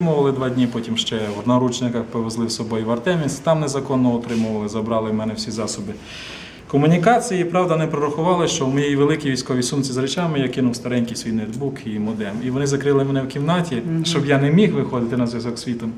Отримували два дні, потім ще в наручниках повезли з собою в Артеміс, там незаконно отримували, забрали в мене всі засоби комунікації. Правда, не прорахували, що в моїй великій військовій сумці з речами я кинув старенький свій нетбук і модем. І вони закрили мене в кімнаті, щоб я не міг виходити на зв'язок з світом.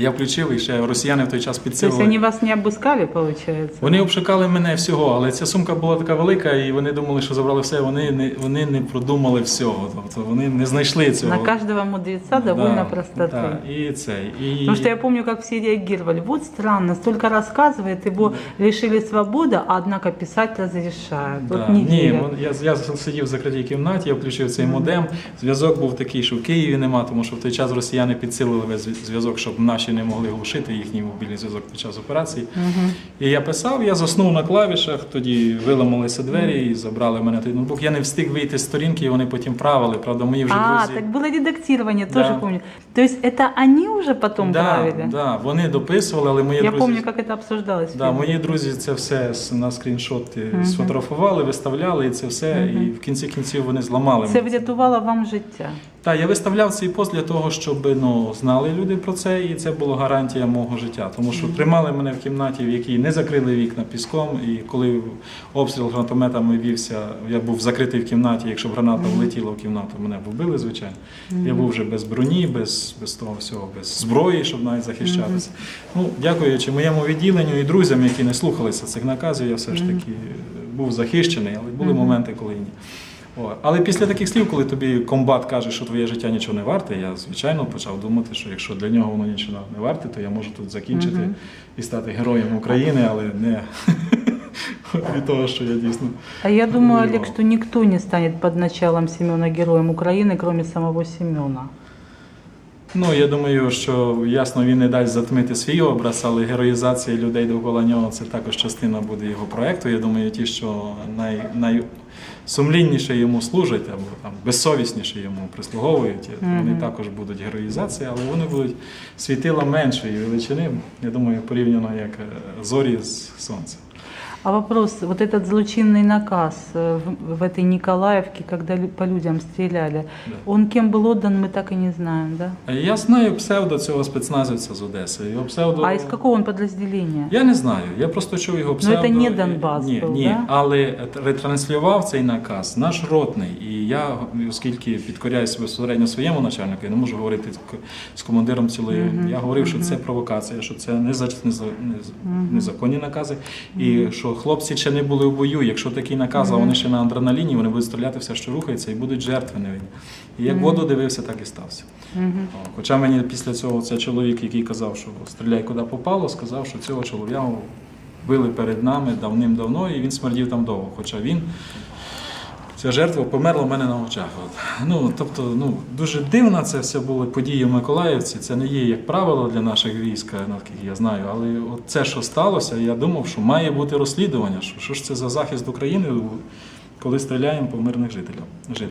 Я включив і ще росіяни в той час То есть підсилили. они вас не обыскали, получается? Вони обшукали мене всього, але ця сумка була така велика, і вони думали, що забрали все. Вони не вони не продумали всього. Тобто вони не знайшли цього. На каждого мудреца довольно простоты. Да, і це. І... Потому что я помню, как все реагировали. Вот странно, столько рассказывает, его лишили свободы, а однако писать разрешают. Да. Вот не Ні, верят. вон- я, я сидів в закритій кімнаті, я включив цей модем. Зв'язок був такий, що в Києві нема, тому що в той час росіяни підсилили весь зв'я- зв'язок, щоб наші не могли глушити їхній мобільний зв'язок під час операції. І я писав, я заснув на клавішах, тоді виламалися двері і забрали в мене той ноутбук. Я не встиг вийти з сторінки, і вони потім правили. Правда, мої вже А, друзі. так было редактирование, Да. тоже помню. То есть это они уже потом да, правили? да, вони дописували, але мої Я друзі. помню, как это обсуждалось. в Да, фильме. мої друзі це все с- на скріншоти Мгм. сфотографували, виставляли і це все. І в кінці кінців вони зламали. Це мене. врятувало вам життя. Так, я виставляв цей пост для того, щоб ну, знали люди про це, і це було гарантія мого життя. Тому що тримали мене в кімнаті, в якій не закрили вікна піском. І коли обстріл гранатометами вівся, я був закритий в кімнаті. Якщо б граната влетіла в кімнату, мене б вбили, звичайно. Я був вже без броні, без, без того всього, без зброї, щоб навіть захищатися. Ну, дякуючи моєму відділенню і друзям, які не слухалися цих наказів, я все ж таки був захищений, але були моменти, коли ні. Але після таких слів, коли тобі комбат каже, що твоє життя нічого не варте, я звичайно почав думати, що якщо для нього воно нічого не варте, то я можу тут закінчити і стати героєм України, але не від того, що я дійсно. А я думаю. Олег, что никто не стане под началом Семена героєм України, крім самого Семена. Ну я думаю, що ясно він не дасть затмити свій образ, але героїзація людей довкола нього це також частина буде його проекту. Я думаю, ті, що най, найсумлінніше йому служать або там безсовісніше йому прислуговують, вони також будуть героїзації, але вони будуть світила меншої величини. Я думаю, порівняно як е, зорі з сонцем. А вопрос, вот этот злочинный наказ э, в, в этой Николаевке, когда лю- по людям стреляли, Да. он кем был отдан, мы так и не знаем, да? А Я знаю псевдо цього спецназівця з Одеси. Його псевдо... А из какого он подразделения? Я не знаю. Я просто чув його псевдо. це не Донбас ні, був, ні, да? але ретранслював цей наказ наш ротний. І я, оскільки підкоряюся безпосередньо своєму начальнику, я не можу говорити з- з командиром цілої. Я говорив, що це провокація, що це не за не за- не за- незаконні накази, і що хлопці ще не були в бою. Якщо такий наказ, а вони ще на адреналіні, вони будуть стріляти все, що рухається, і будуть жертви невинні. І як воду дивився, так і стався. О, Хоча мені після цього цей чоловік, який казав, що стріляй куди попало, сказав, що цього чоловіка били перед нами давним-давно, і він смердів там довго. Хоча він, ця жертва померла в мене на очах. От. Ну, тобто, ну, дуже дивно це все були події в Миколаївці. Це не є як правило для наших військ, наскільки я знаю. Але от це, що сталося, я думав, що має бути розслідування. Що, що ж це за захист України, коли стріляємо по мирних жителях.